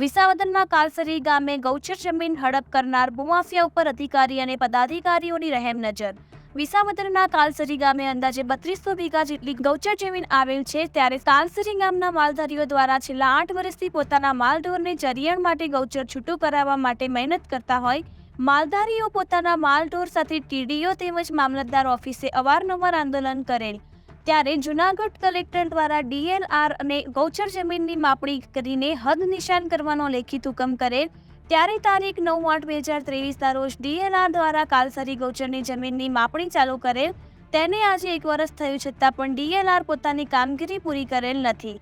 વિસાવદરના કાલસરી ગામે ગૌચર જમીન હડપ કરનાર ભૂમાફિયા ઉપર અધિકારી અને પદાધિકારીઓની રહેમ નજર. વિસાવદરના કાલસરી ગામે અંદાજે બત્રીસો વીઘા જેટલી ગૌચર જમીન આવેલ છે, ત્યારે કાલસરી ગામના માલધારીઓ દ્વારા છેલ્લા આઠ વર્ષથી પોતાના માલઢોરને ચરિયાણ માટે ગૌચર છૂટું કરાવવા માટે મહેનત કરતા હોય, માલધારીઓ પોતાના માલઢોર સાથે ટીડીઓ તેમજ મામલતદાર ઓફિસે અવારનવાર આંદોલન કરેલ. ત્યારે જુનાગઢ કલેક્ટર દ્વારા ડીએલઆર અને ગૌચર જમીનની માપણી કરીને હદ નિશાન કરવાનો લેખિત હુકમ કરેલ ત્યારે તારીખ નવ આઠ બે હજાર ત્રેવીસના રોજ ડીએલઆર દ્વારા કાલસરી ગૌચરની જમીનની માપણી ચાલુ કરેલ તેને આજે એક વર્ષ થયું છતાં પણ ડીએલઆર પોતાની કામગીરી પૂરી કરેલ નથી.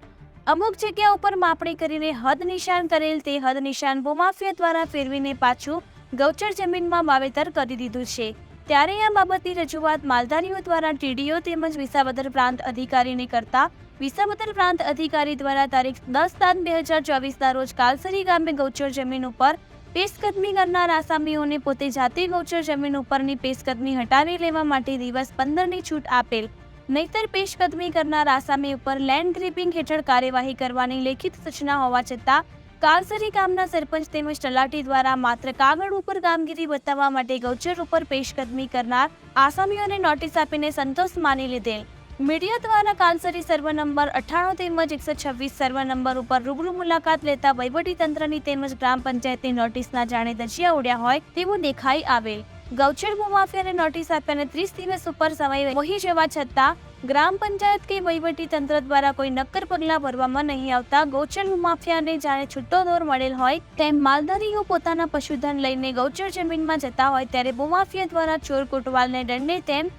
અમુક જગ્યા ઉપર માપણી કરીને હદ નિશાન કરેલ તે હદ નિશાન ભૂમાફિયા દ્વારા ફેરવીને પાછું ગૌચર જમીનમાં વાવેતર કરી દીધું છે. ત્યારે આ બાબતની રજૂઆત માલધારીઓ દ્વારા ટીડીઓ તેમજ વિસાવદર પ્રાંત અધિકારીને કરતા વિસાવદર પ્રાંત અધિકારી દ્વારા તારીખ દસ સાત બે હજાર ચોવીસના રોજ કાલસરી ગામે ગૌચર જમીન ઉપર પેશકદમી કરનાર આસામીઓને પોતે જાતે ગૌચર જમીન ઉપરની પેશકદમી હટાવી લેવા માટે દિવસ પંદરની છૂટ આપેલ. નહીતર પેશકદમી કરનાર આસામી ઉપર લેન્ડ ગ્રીપિંગ હેઠળ કાર્યવાહી કરવાની લેખિત સૂચના હોવા છતાં કાલસરી ગામના સરપંચ તેમજ તલાટી દ્વારા માત્ર કાગળ ઉપર કામગીરી બતાવવા માટે ગૌચર ઉપર પેશકદમી કરનાર આસામીઓને નોટિસ આપીને સંતોષ માની લીધેલ. મીડિયા દ્વારા કાલસરી સર્વ નંબર અઠ્ઠાણું તેમજ એકસો છવ્વીસ સર્વ નંબર ઉપર રૂબરૂ મુલાકાત લેતા વહીવટીતંત્રની તેમજ ગ્રામ પંચાયતની નોટિસના જાણે દજિયા ઉડ્યા હોય તેવું દેખાઈ આવેલ. ગૌચર ભૂમાફિયાને નોટિસ આપ્યાને ત્રીસ દિવસ ઉપર સમય વહી જવા છતાં ગ્રામ પંચાયત કે વહીવટી તંત્ર દ્વારા કોઈ નક્કર પગલાં ભરવામાં નહીં આવતા ગૌચર માફિયાને જાણે છૂટો દોર મળેલ હોય તેમ માલધારીઓ પોતાના પશુધન લઈને ગૌચર જમીનમાં જતા હોય ત્યારે ભૂમાફિયા દ્વારા ચોર કોટવાલને દંડે તેમ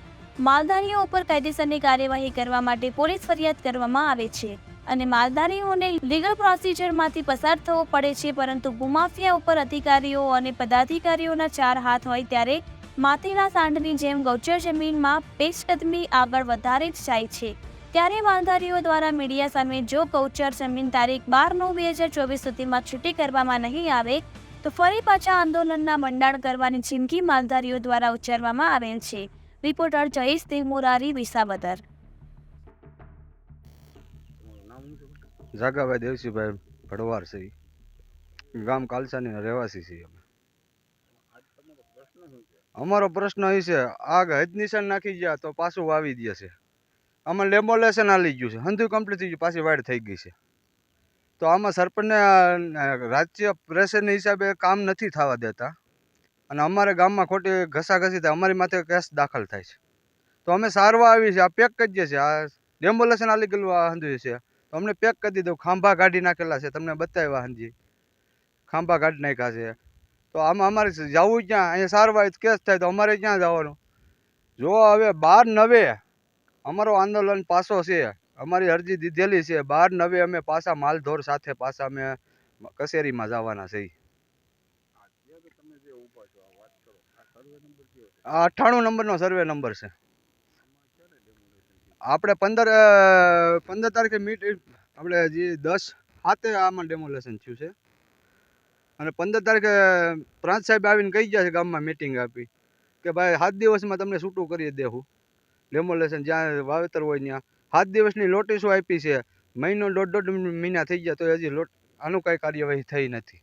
માલધારીઓ ઉપર કાયદેસરની કાર્યવાહી કરવા માટે પોલીસ ફરિયાદ કરવામાં આવે છે. અને માલધારીઓને લીગલ પ્રોસિજરમાંથી પસાર થવો પડે છે, પરંતુ ભૂમાફિયા ઉપર અધિકારીઓ અને પદાધિકારીઓના ચાર હાથ હોય ત્યારે માથેના સાંઢની જેમ ગૌચર જમીનમાં પેશકદમી આગળ વધારે જ જાય છે. ત્યારે વાંધારીઓ દ્વારા મીડિયા સામે જો ગૌચર જમીન તારીખ બાર નવ બે હજાર ચોવીસ સુધીમાં છૂટી કરવામાં નહીં આવે, તો ફરી પાછા આંદોલનના મંડાણ કરવાની ચીમકી માલધારીઓ દ્વારા ઉચ્ચારવામાં આવેલ છે. રિપોર્ટર જયેશ તિમુરારી મોરારી, વિસાવદર. જાગાભાઈ દેવસીભાઈ ભડવાર છે. ગામ કાલસાની રહેવાસી છીએ અમે. અમારો પ્રશ્ન એ છે, આગ હજ નિશાન નાખી ગયા તો પાછું વાવી દે છે. આમાં લેમોલેશન આલી ગયું છે, હંધું કમ્પ્લીટ થઈ ગયું, પાછી વાડ થઈ ગઈ છે. તો આમાં સરપંચને રાજ્ય પ્રેશરને હિસાબે કામ નથી થવા દેતા. અને અમારે ગામમાં ખોટી ઘસાઘસી થાય, અમારી માથે કેસ દાખલ થાય છે. તો અમે સારવા આવી છે, આ પેક કરી દે છે, આ લેમ્બોલેશન આલી ગયેલું આ હંધુ છે. તો અમને પેક કરી દીધું, ખાંભા કાઢી નાખેલા છે, તમને બતાવ્યા હંજી. ખાંભા કાઢી નાખ્યા છે. તો આમાં અમારે જવું ક્યાં? અહીંયા સારવાર કેસ થાય તો અમારે ક્યાં જવાનું? જો હવે બાર નવે અમારો આંદોલન પાછો છે. અમારી અરજી દીધેલી છે. બાર નવે અમે પાછા માલધોર સાથે પાછા અમે કચેરીમાં જવાના છે. આ અઠ્ઠાણું નંબરનો સર્વે નંબર છે. આપણે પંદર પંદર તારીખે મીટ આપણે જે દસ સાતે આમાં ડેમોલેશન થયું છે. અને પંદર તારીખે પ્રાંત સાહેબ આવીને કહી ગયા છે ગામમાં મિટિંગ આપી કે ભાઈ સાત દિવસમાં તમને છૂટું કરી દેવું ડેમોલેશન જ્યાં વાવેતર હોય ત્યાં. સાત દિવસની નોટિસો આપી છે. મહિનો દોઢ દોઢ મહિના થઈ ગયા તો હજી લોટ આનું કાંઈ કાર્યવાહી થઈ નથી.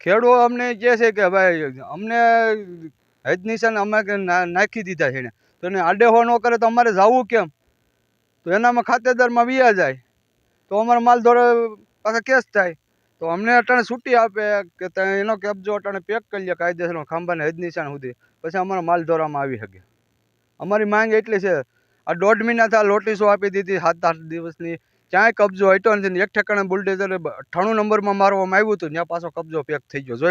ખેડૂતો અમને કહે છે કે ભાઈ અમને હજ નિશાન અમે નાખી દીધા છે એને. તો એને આડેહો ન કરે તો અમારે જવું કેમ? તો એનામાં ખાતેદારમાં વ્યા જાય. તો અમારો માલ ધોરે પાછા કેસ થાય. તો અમને અટાણે છૂટી આપે કે એનો કબજો અટાણે પેક કરી લે કાયદેસરનો ખાંભાને હજ નિશાન સુધી. પછી અમારો માલ ધોરામાં આવી શકે. અમારી માંગ એટલી છે. આ દોઢ મહિના થયા લોટીસો આપી દીધી સાત આઠ દિવસની. ક્યાંય કબજો હટ્યો નથી એક ઠેકાણે બુલડેઝર અઠ્ઠાણું નંબરમાં મારવામાં આવ્યું હતું, ત્યાં પાછો કબજો પેક થઈ ગયો. જોઈ